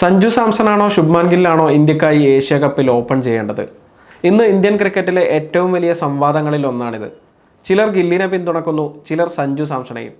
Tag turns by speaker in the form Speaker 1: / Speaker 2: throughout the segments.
Speaker 1: സഞ്ജു സാംസൺ ആണോ ശുഭ്മാൻ ഗില്ലാണോ ഇന്ത്യക്കായി ഏഷ്യ കപ്പിൽ ഓപ്പൺ ചെയ്യേണ്ടത്? ഇന്ന് ഇന്ത്യൻ ക്രിക്കറ്റിലെ ഏറ്റവും വലിയ സംവാദങ്ങളിൽ ഒന്നാണിത്. ചിലർ ഗില്ലിനെ പിന്തുണക്കുന്നു ചിലർ സഞ്ജു സാംസണെയും.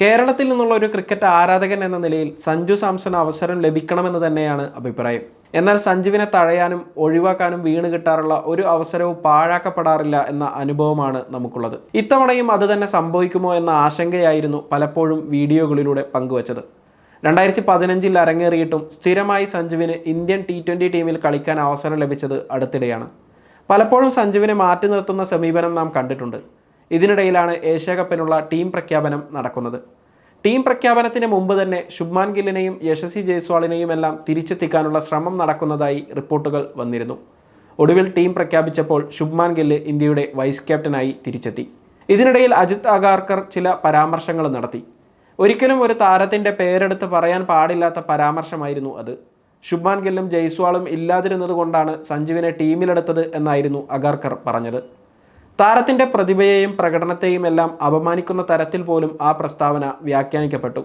Speaker 1: കേരളത്തിൽ നിന്നുള്ള ഒരു ക്രിക്കറ്റ് ആരാധകൻ എന്ന നിലയിൽ സഞ്ജു സാംസൺ അവസരം ലഭിക്കണമെന്ന് തന്നെയാണ് അഭിപ്രായം. എന്നാൽ സഞ്ജുവിനെ തഴയാനും ഒഴിവാക്കാനും വീണ് കിട്ടാറുള്ള ഒരു അവസരവും പാഴാക്കപ്പെടാറില്ല എന്ന അനുഭവമാണ് നമുക്കുള്ളത്. ഇത്തവണയും അത് തന്നെ സംഭവിക്കുമോ എന്ന ആശങ്കയായിരുന്നു പലപ്പോഴും വീഡിയോകളിലൂടെ പങ്കുവച്ചത്. രണ്ടായിരത്തി പതിനഞ്ചിൽ അരങ്ങേറിയിട്ടും സ്ഥിരമായി സഞ്ജുവിന് ഇന്ത്യൻ ടി ട്വന്റി ടീമിൽ കളിക്കാൻ അവസരം ലഭിച്ചത് അടുത്തിടെയാണ്. പലപ്പോഴും സഞ്ജുവിനെ മാറ്റി നിർത്തുന്ന സമീപനം നാം കണ്ടിട്ടുണ്ട്. ഇതിനിടയിലാണ് ഏഷ്യ കപ്പിനുള്ള ടീം പ്രഖ്യാപനം നടക്കുന്നത്. ടീം പ്രഖ്യാപനത്തിന് മുമ്പ് തന്നെ ശുഭ്മാൻ ഗില്ലിനെയും യശസ്വി ജയ്സ്വാളിനെയും എല്ലാം തിരിച്ചെത്തിക്കാനുള്ള ശ്രമം നടക്കുന്നതായി റിപ്പോർട്ടുകൾ വന്നിരുന്നു. ഒടുവിൽ ടീം പ്രഖ്യാപിച്ചപ്പോൾ ശുഭ്മാൻ ഗില്ല് ഇന്ത്യയുടെ വൈസ് ക്യാപ്റ്റനായി തിരിച്ചെത്തി. ഇതിനിടയിൽ അജിത് അഗാർക്കർ ചില പരാമർശങ്ങൾ നടത്തി. ഒരിക്കലും ഒരു താരത്തിന്റെ പേരെടുത്ത് പറയാൻ പാടില്ലാത്ത പരാമർശമായിരുന്നു അത്. ശുഭ്മാൻ ഗില്ലും ജയ്സ്വാളും ഇല്ലാതിരുന്നത് കൊണ്ടാണ് സഞ്ജുവിനെ ടീമിലെടുത്തത് എന്നായിരുന്നു അഗാർക്കർ പറഞ്ഞത്. താരത്തിന്റെ പ്രതിഭയെയും പ്രകടനത്തെയും എല്ലാം അപമാനിക്കുന്ന തരത്തിൽ പോലും ആ പ്രസ്താവന വ്യാഖ്യാനിക്കപ്പെട്ടു.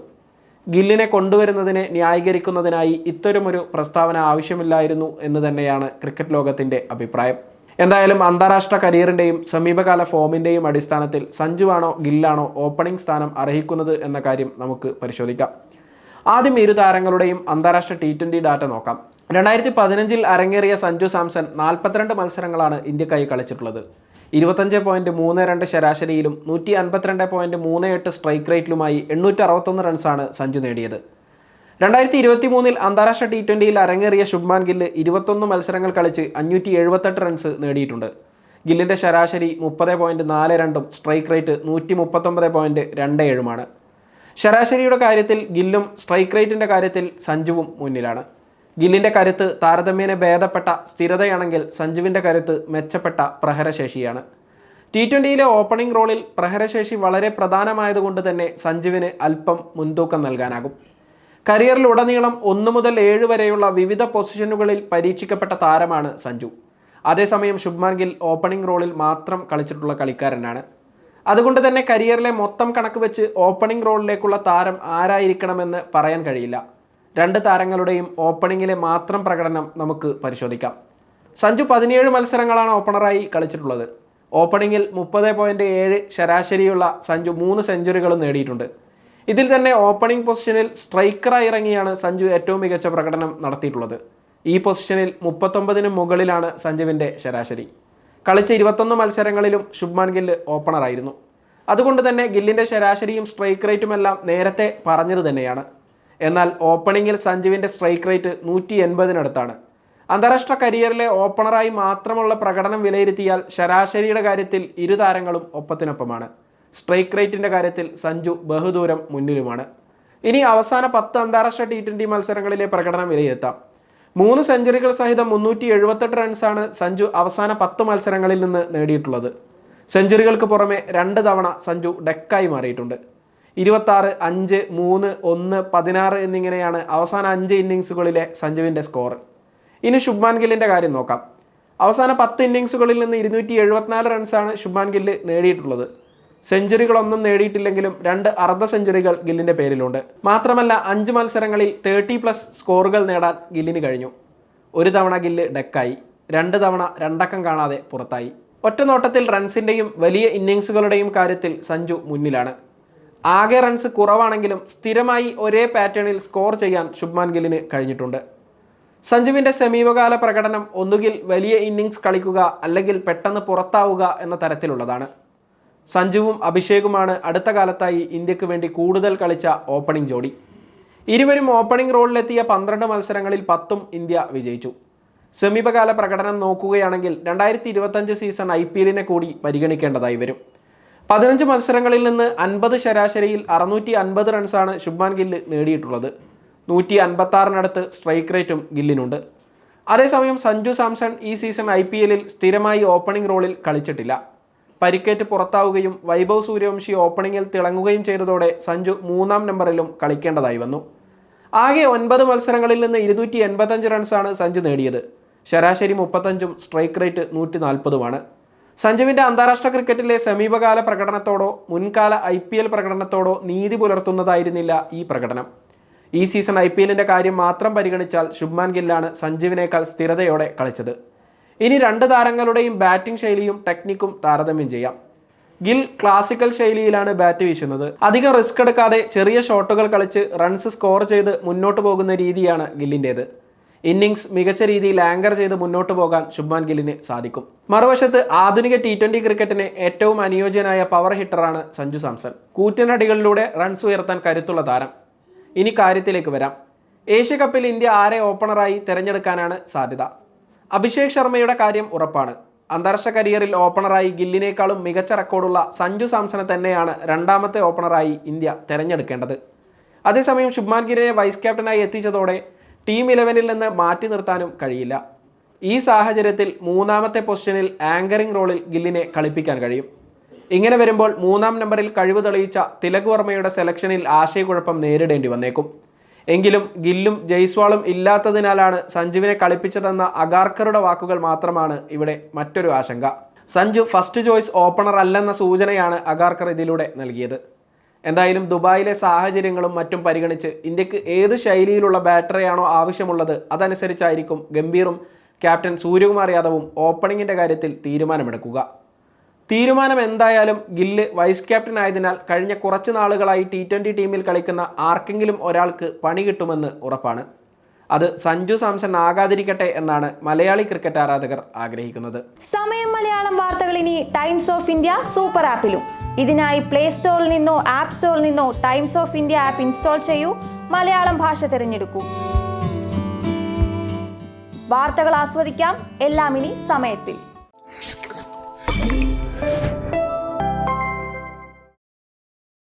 Speaker 1: ഗില്ലിനെ കൊണ്ടുവരുന്നതിനെ ന്യായീകരിക്കുന്നതിനായി ഇത്തരമൊരു പ്രസ്താവന ആവശ്യമില്ലായിരുന്നു എന്ന് തന്നെയാണ് ക്രിക്കറ്റ് ലോകത്തിന്റെ അഭിപ്രായം. എന്തായാലും അന്താരാഷ്ട്ര കരിയറിന്റെയും സമീപകാല ഫോമിന്റെയും അടിസ്ഥാനത്തിൽ സഞ്ജുവാണോ ഗില്ലാണോ ഓപ്പണിംഗ് സ്ഥാനം അർഹിക്കുന്നത് എന്ന കാര്യം നമുക്ക് പരിശോധിക്കാം. ആദ്യം ഇരു താരങ്ങളുടെയും അന്താരാഷ്ട്ര ടി ട്വന്റി ഡാറ്റ നോക്കാം. രണ്ടായിരത്തി പതിനഞ്ചിൽ അരങ്ങേറിയ സഞ്ജു സാംസൺ നാൽപ്പത്തിരണ്ട് മത്സരങ്ങളാണ് ഇന്ത്യക്കായി കളിച്ചിട്ടുള്ളത്. ഇരുപത്തഞ്ച് പോയിന്റ് മൂന്ന് രണ്ട് ശരാശരിയിലും നൂറ്റി അൻപത്തിരണ്ട് പോയിന്റ് മൂന്ന് എട്ട് സ്ട്രൈക്ക് റേറ്റിലുമായി എണ്ണൂറ്റി അറുപത്തൊന്ന് റൺസാണ് സഞ്ജു നേടിയത്. രണ്ടായിരത്തി ഇരുപത്തി മൂന്നിൽ അന്താരാഷ്ട്ര ടി ട്വന്റിയിൽ അരങ്ങേറിയ ശുഭ്മാൻ ഗില്ല് ഇരുപത്തൊന്ന് മത്സരങ്ങൾ കളിച്ച് അഞ്ഞൂറ്റി എഴുപത്തെട്ട് റൺസ് നേടിയിട്ടുണ്ട്. ഗില്ലിന്റെ ശരാശരി മുപ്പത് പോയിന്റ് നാല് രണ്ടും സ്ട്രൈക്ക് റേറ്റ് നൂറ്റി മുപ്പത്തൊമ്പത് പോയിന്റ് രണ്ട് ഏഴുമാണ് ശരാശരിയുടെ കാര്യത്തിൽ ഗില്ലും സ്ട്രൈക്ക് റേറ്റിന്റെ കാര്യത്തിൽ സഞ്ജുവും മുന്നിലാണ്. ഗില്ലിന്റെ കരുത്ത് താരതമ്യേന ഭേദപ്പെട്ട സ്ഥിരതയാണെങ്കിൽ സഞ്ജുവിന്റെ കരുത്ത് മെച്ചപ്പെട്ട പ്രഹരശേഷിയാണ്. ടി ട്വന്റിയിലെ ഓപ്പണിംഗ് റോളിൽ പ്രഹരശേഷി വളരെ പ്രധാനമായതുകൊണ്ട് തന്നെ സഞ്ജുവിന് അല്പം മുൻതൂക്കം നൽകാനാകും. കരിയറിലുടനീളം ഒന്ന് മുതൽ ഏഴ് വരെയുള്ള വിവിധ പൊസിഷനുകളിൽ പരീക്ഷിക്കപ്പെട്ട താരമാണ് സഞ്ജു. അതേസമയം ശുഭ്മാൻ ഗിൽ ഓപ്പണിംഗ് റോളിൽ മാത്രം കളിച്ചിട്ടുള്ള കളിക്കാരനാണ്. അതുകൊണ്ട് തന്നെ കരിയറിലെ മൊത്തം കണക്ക് വെച്ച് ഓപ്പണിംഗ് റോളിലേക്കുള്ള താരം ആരായിരിക്കണമെന്ന് പറയാൻ കഴിയില്ല. രണ്ട് താരങ്ങളുടെയും ഓപ്പണിങ്ങിലെ മാത്രം പ്രകടനം നമുക്ക് പരിശോധിക്കാം. സഞ്ജു പതിനേഴ് മത്സരങ്ങളാണ് ഓപ്പണറായി കളിച്ചിട്ടുള്ളത്. ഓപ്പണിങ്ങിൽ മുപ്പത് പോയിന്റ് ഏഴ് ശരാശരിയുള്ള സഞ്ജു മൂന്ന് സെഞ്ചുറികളും നേടിയിട്ടുണ്ട്. ഇതിൽ തന്നെ ഓപ്പണിംഗ് പൊസിഷനിൽ സ്ട്രൈക്കറായി ഇറങ്ങിയാണ് സഞ്ജു ഏറ്റവും മികച്ച പ്രകടനം നടത്തിയിട്ടുള്ളത്. ഈ പൊസിഷനിൽ മുപ്പത്തൊമ്പതിന് മുകളിലാണ് സഞ്ജുവിന്റെ ശരാശരി. കളിച്ച ഇരുപത്തൊന്ന് മത്സരങ്ങളിലും ശുഭ്മാൻ ഗില്ല് ഓപ്പണറായിരുന്നു അതുകൊണ്ട് തന്നെ ഗില്ലിന്റെ ശരാശരിയും സ്ട്രൈക്ക് റേറ്റുമെല്ലാം നേരത്തെ പറഞ്ഞത് തന്നെയാണ്. എന്നാൽ ഓപ്പണിങ്ങിൽ സഞ്ജുവിന്റെ സ്ട്രൈക്ക് റേറ്റ് നൂറ്റി എൺപതിനടുത്താണ് അന്താരാഷ്ട്ര കരിയറിലെ ഓപ്പണറായി മാത്രമുള്ള പ്രകടനം വിലയിരുത്തിയാൽ ശരാശരിയുടെ കാര്യത്തിൽ ഇരു താരങ്ങളും ഒപ്പത്തിനൊപ്പമാണ്. സ്ട്രൈക്ക് റേറ്റിന്റെ കാര്യത്തിൽ സഞ്ജു ബഹുദൂരം മുന്നിലുമാണ്. ഇനി അവസാന പത്ത് അന്താരാഷ്ട്ര ടി ട്വന്റി മത്സരങ്ങളിലെ പ്രകടനം വിലയിരുത്താം. മൂന്ന് സെഞ്ചുറികൾ സഹിതം മുന്നൂറ്റി എഴുപത്തെട്ട് റൺസാണ് സഞ്ജു അവസാന പത്ത് മത്സരങ്ങളിൽ നിന്ന് നേടിയിട്ടുള്ളത്. സെഞ്ചുറികൾക്ക് പുറമെ രണ്ട് തവണ സഞ്ജു ഡെക്കായി മാറിയിട്ടുണ്ട്. ഇരുപത്താറ് അഞ്ച് മൂന്ന് ഒന്ന് പതിനാറ് എന്നിങ്ങനെയാണ് അവസാന അഞ്ച് ഇന്നിങ്സുകളിലെ സഞ്ജുവിന്റെ സ്കോർ ഇനി ശുഭ്മാൻ ഗില്ലിന്റെ കാര്യം നോക്കാം. അവസാന പത്ത് ഇന്നിങ്സുകളിൽ നിന്ന് ഇരുന്നൂറ്റി എഴുപത്തിനാല് റൺസാണ് ശുഭ്മാൻ ഗില്ല് നേടിയിട്ടുള്ളത്. സെഞ്ചുറികളൊന്നും നേടിയിട്ടില്ലെങ്കിലും രണ്ട് അർദ്ധ സെഞ്ചുറികൾ ഗില്ലിന്റെ പേരിലുണ്ട്. മാത്രമല്ല അഞ്ച് മത്സരങ്ങളിൽ തേർട്ടി പ്ലസ് സ്കോറുകൾ നേടാൻ ഗില്ലിന് കഴിഞ്ഞു. ഒരു തവണ ഗില്ല് ഡെക്കായി. രണ്ട് തവണ രണ്ടക്കം കാണാതെ പുറത്തായി. ഒറ്റ നോട്ടത്തിൽ റൺസിന്റെയും വലിയ ഇന്നിങ്സുകളുടെയും കാര്യത്തിൽ സഞ്ജു മുന്നിലാണ്. ആകെ റൺസ് കുറവാണെങ്കിലും സ്ഥിരമായി ഒരേ പാറ്റേണിൽ സ്കോർ ചെയ്യാൻ ശുഭ്മാൻ ഗില്ലിന് കഴിഞ്ഞിട്ടുണ്ട്. സഞ്ജുവിന്റെ സമീപകാല പ്രകടനം ഒന്നുകിൽ വലിയ ഇന്നിങ്സ് കളിക്കുക അല്ലെങ്കിൽ പെട്ടെന്ന് പുറത്താവുക എന്ന തരത്തിലുള്ളതാണ്. സഞ്ജുവും അഭിഷേകുമാണ് അടുത്ത കാലത്തായി ഇന്ത്യയ്ക്ക് വേണ്ടി കൂടുതൽ കളിച്ച ഓപ്പണിംഗ് ജോഡി. ഇരുവരും ഓപ്പണിംഗ് റോളിലെത്തിയ പന്ത്രണ്ട് മത്സരങ്ങളിൽ പത്തും ഇന്ത്യ വിജയിച്ചു. സമീപകാല പ്രകടനം നോക്കുകയാണെങ്കിൽ രണ്ടായിരത്തി ഇരുപത്തഞ്ച് സീസൺ ഐ പി എല്ലിനെ കൂടി പരിഗണിക്കേണ്ടതായി വരും. പതിനഞ്ച് മത്സരങ്ങളിൽ നിന്ന് അൻപത് ശരാശരിയിൽ അറുന്നൂറ്റി അൻപത് റൺസാണ് ശുഭ്മാൻ ഗില്ല് നേടിയിട്ടുള്ളത്. നൂറ്റി അൻപത്താറിനടുത്ത് സ്ട്രൈക്ക് റേറ്റും ഗില്ലിനുണ്ട്. അതേസമയം സഞ്ജു സാംസൺ ഈ സീസൺ ഐ സ്ഥിരമായി ഓപ്പണിംഗ് റോളിൽ കളിച്ചിട്ടില്ല. പരിക്കേറ്റ് പുറത്താവുകയും വൈഭവ് സൂര്യവംശി ഓപ്പണിങ്ങിൽ തിളങ്ങുകയും ചെയ്തതോടെ സഞ്ജു മൂന്നാം നമ്പറിലും കളിക്കേണ്ടതായി വന്നു. ആകെ ഒൻപത് മത്സരങ്ങളിൽ നിന്ന് ഇരുന്നൂറ്റി എൺപത്തഞ്ച് റൺസാണ് സഞ്ജു നേടിയത്. ശരാശരി മുപ്പത്തഞ്ചും സ്ട്രൈക്ക് റേറ്റ് നൂറ്റി നാൽപ്പതുമാണ് സഞ്ജുവിന്റെ അന്താരാഷ്ട്ര ക്രിക്കറ്റിലെ സമീപകാല പ്രകടനത്തോടോ മുൻകാല ഐ പി എൽ പ്രകടനത്തോടോ നീതി പുലർത്തുന്നതായിരുന്നില്ല ഈ പ്രകടനം. ഈ സീസൺ ഐ പി എല്ലിന്റെ കാര്യം മാത്രം പരിഗണിച്ചാൽ ശുഭ്മാൻ ഗില്ലാണ് സഞ്ജുവിനേക്കാൾ സ്ഥിരതയോടെ കളിച്ചത്. ഇനി രണ്ട് താരങ്ങളുടെയും ബാറ്റിംഗ് ശൈലിയും ടെക്നിക്കും താരതമ്യം ചെയ്യാം. ഗിൽ ക്ലാസിക്കൽ ശൈലിയിലാണ് ബാറ്റ് വീശുന്നത്. അധികം റിസ്ക് എടുക്കാതെ ചെറിയ ഷോട്ടുകൾ കളിച്ച് റൺസ് സ്കോർ ചെയ്ത് മുന്നോട്ട് പോകുന്ന രീതിയാണ് ഗില്ലിന്റേത്. ഇന്നിങ്സ് മികച്ച രീതിയിൽ ആങ്കർ ചെയ്ത് മുന്നോട്ട് പോകാൻ ശുഭ്മാൻ ഗില്ലിന് സാധിക്കും. മറുവശത്ത് ആധുനിക ടി ട്വന്റി ക്രിക്കറ്റിന് ഏറ്റവും അനുയോജ്യനായ പവർ ഹിറ്ററാണ് സഞ്ജു സാംസൺ. കൂറ്റനടികളിലൂടെ റൺസ് ഉയർത്താൻ കരുത്തുള്ള താരം. ഇനി കാര്യത്തിലേക്ക് വരാം. ഏഷ്യ കപ്പിൽ ഇന്ത്യ ആരെ ഓപ്പണറായി തിരഞ്ഞെടുക്കാനാണ് സാധ്യത? അഭിഷേക് ശർമ്മയുടെ കാര്യം ഉറപ്പാണ്. അന്താരാഷ്ട്ര കരിയറിൽ ഓപ്പണറായി ഗില്ലിനേക്കാളും മികച്ച റെക്കോർഡുള്ള സഞ്ജു സാംസനെ തന്നെയാണ് രണ്ടാമത്തെ ഓപ്പണറായി ഇന്ത്യ തിരഞ്ഞെടുക്കേണ്ടത്. അതേസമയം ശുഭ്മാൻ ഗിരിനെ വൈസ് ക്യാപ്റ്റനായി എത്തിച്ചതോടെ ടീം ഇലവനിൽ നിന്ന് മാറ്റി നിർത്താനും കഴിയില്ല. ഈ സാഹചര്യത്തിൽ മൂന്നാമത്തെ പൊസിഷനിൽ ആങ്കറിംഗ് റോളിൽ ഗില്ലിനെ കളിപ്പിക്കാൻ കഴിയും. ഇങ്ങനെ വരുമ്പോൾ മൂന്നാം നമ്പറിൽ കഴിവ് തെളിയിച്ച തിലക് വർമ്മയുടെ സെലക്ഷനിൽ ആശയക്കുഴപ്പം നേരിടേണ്ടി വന്നേക്കും. എങ്കിലും ഗില്ലും ജയ്സ്വാളും ഇല്ലാത്തതിനാലാണ് സഞ്ജുവിനെ കളിപ്പിച്ചതെന്ന അഗാർക്കറുടെ വാക്കുകൾ മാത്രമാണ് ഇവിടെ മറ്റൊരു ആശങ്ക. സഞ്ജു ഫസ്റ്റ് ചോയ്സ് ഓപ്പണർ അല്ലെന്ന സൂചനയാണ് അഗാർക്കർ ഇതിലൂടെ നൽകിയത്. എന്തായാലും ദുബായിലെ സാഹചര്യങ്ങളും മറ്റും പരിഗണിച്ച് ഇന്ത്യയ്ക്ക് ഏത് ശൈലിയിലുള്ള ബാറ്ററിയാണോ ആവശ്യമുള്ളത് അതനുസരിച്ചായിരിക്കും ഗംഭീറും ക്യാപ്റ്റൻ സൂര്യകുമാർ യാദവും ഓപ്പണിങ്ങിന്റെ കാര്യത്തിൽ തീരുമാനമെടുക്കുക. തീരുമാനം എന്തായാലും ഗില്ല് വൈസ് ക്യാപ്റ്റൻ ആയതിനാൽ കഴിഞ്ഞ കുറച്ച് നാളുകളായി ടി ട്വന്റി ടീമിൽ കളിക്കുന്ന ആർക്കെങ്കിലും ഒരാൾക്ക് പണി കിട്ടുമെന്ന് ഉറപ്പാണ്. അത് സഞ്ജു സാംസൺ ആകാതിരിക്കട്ടെ എന്നാണ് മലയാളി ക്രിക്കറ്റ് ആരാധകർ ആഗ്രഹിക്കുന്നത്.
Speaker 2: സമയം മലയാളം വാർത്തകൾ ഇനി ടൈംസ് ഓഫ് ഇന്ത്യ സൂപ്പർ ആപ്പിലും ഇതിനായി പ്ലേ സ്റ്റോറിൽ നിന്നോ ആപ്പ് സ്റ്റോറിൽ നിന്നോ Times of India app install ചെയ്യൂ. മലയാളം ഭാഷ തിരഞ്ഞെടുക്കൂ. വാർത്തകൾ ആസ്വദിക്കാം. എല്ലാം ഇനി സമയത്തിൽ.